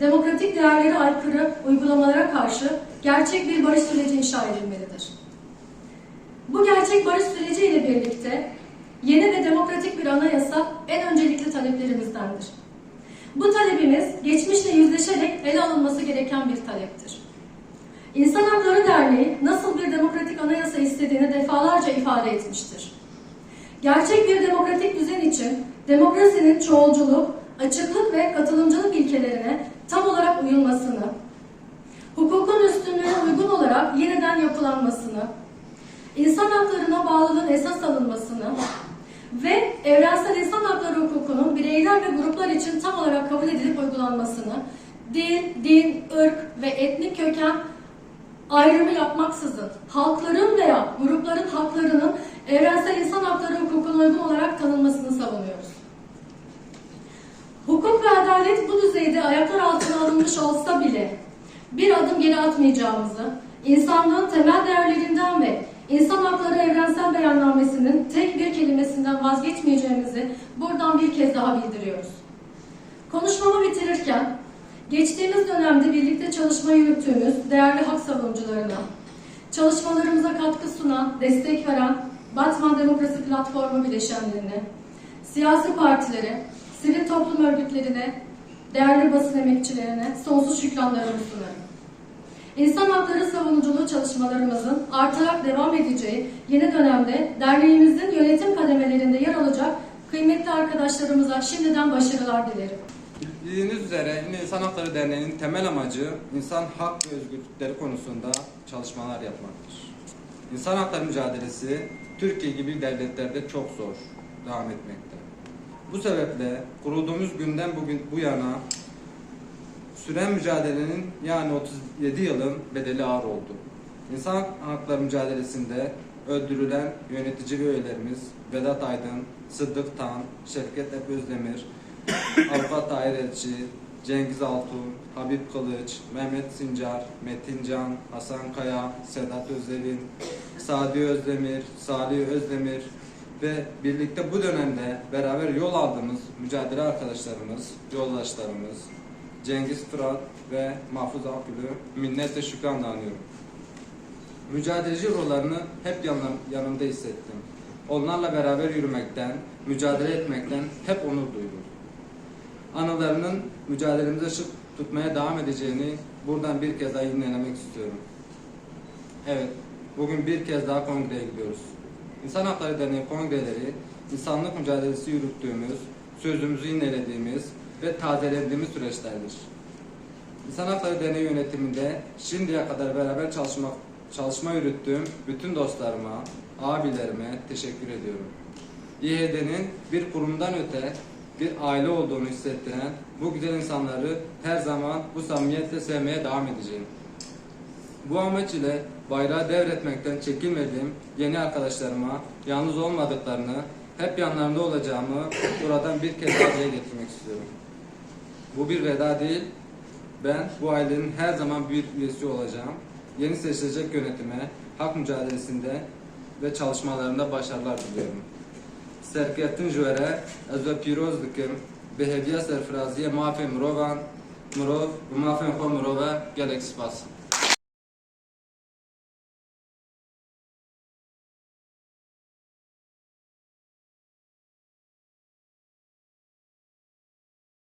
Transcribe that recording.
demokratik değerlere aykırı uygulamalara karşı gerçek bir barış süreci inşa edilmelidir. Bu gerçek barış süreci ile birlikte yeni ve demokratik bir anayasa en öncelikli taleplerimizdendir. Bu talebimiz geçmişle yüzleşerek ele alınması gereken bir taleptir. İnsan Hakları Derneği nasıl bir demokratik anayasa istediğini defalarca ifade etmiştir. Gerçek bir demokratik düzen için demokrasinin çoğulculuk, açıklık ve katılımcılık ilkelerine tam olarak uyulmasını, hukukun üstünlüğüne uygun olarak yeniden yapılanmasını, insan haklarına bağlılığın esas alınmasını ve evrensel insan hakları hukukunun bireyler ve gruplar için tam olarak kabul edilip uygulanmasını, dil, din, ırk ve etnik köken ayrımı yapmaksızın halkların veya grupların haklarının evrensel insan hakları hukukuna uygun olarak tanınmasını savunuyoruz. Adalet bu düzeyde ayaklar altına alınmış olsa bile bir adım geri atmayacağımızı, insanlığın temel değerlerinden ve insan hakları evrensel beyannamesinin tek bir kelimesinden vazgeçmeyeceğimizi buradan bir kez daha bildiriyoruz. Konuşmamı bitirirken Geçtiğimiz dönemde birlikte çalışma yürüttüğümüz değerli hak savunucularına, çalışmalarımıza katkı sunan, destek veren Batman Demokrasi Platformu bileşenlerine, siyasi partilere, sivil toplum örgütlerine, değerli basın emekçilerine sonsuz şükranlarımı sunarım. İnsan hakları savunuculuğu çalışmalarımızın artarak devam edeceği yeni dönemde derneğimizin yönetim kademelerinde yer alacak kıymetli arkadaşlarımıza şimdiden başarılar dilerim. Bildiğiniz üzere İnsan Hakları Derneği'nin temel amacı insan hak ve özgürlükleri konusunda çalışmalar yapmaktır. İnsan hakları mücadelesi Türkiye gibi devletlerde çok zor devam etmekte. Bu sebeple kurulduğumuz günden bugün bu yana süren mücadelenin yani 37 yılın bedeli ağır oldu. İnsan hakları mücadelesinde öldürülen yönetici ve üyelerimiz Vedat Aydın, Sıddık Tan, Şevket Ep Özdemir, Avukat Tahir Elçi, Cengiz Altun, Habib Kılıç, Mehmet Sincar, Metin Can, Hasan Kaya, Sedat Özdemir, Sadi Özdemir, Salih Özdemir ve birlikte bu dönemde beraber yol aldığımız mücadele arkadaşlarımız, yoldaşlarımız Cengiz Fırat ve Mahfuz Akgül'ü minnetle şükranla anıyorum. Mücadeleci rollerini hep yanım, yanımda hissettim. Onlarla beraber yürümekten, mücadele etmekten hep onur duydum anılarının mücadelemize ışık tutmaya devam edeceğini buradan bir kez daha yinelemek istiyorum. Evet, bugün bir kez daha kongreye gidiyoruz. İnsan Hakları Derneği kongreleri, insanlık mücadelesi yürüttüğümüz, sözümüzü yinelediğimiz ve tazelendiğimiz süreçlerdir. İnsan Hakları Derneği yönetiminde şimdiye kadar beraber çalışma, çalışma yürüttüğüm bütün dostlarıma, abilerime teşekkür ediyorum. İHD'nin bir kurumdan öte bir aile olduğunu hissettiren bu güzel insanları her zaman bu samimiyetle sevmeye devam edeceğim. Bu amaç ile bayrağı devretmekten çekinmediğim yeni arkadaşlarıma yalnız olmadıklarını, hep yanlarında olacağımı buradan bir kez daha dile getirmek istiyorum. Bu bir veda değil, ben bu ailenin her zaman bir üyesi olacağım. Yeni seçilecek yönetime, hak mücadelesinde ve çalışmalarında başarılar diliyorum. Serkettin Jüvere, ez ve piroz dikim, behediye serfraziye mafim rovan, mirov, mafim ho mirove, gelek spasın.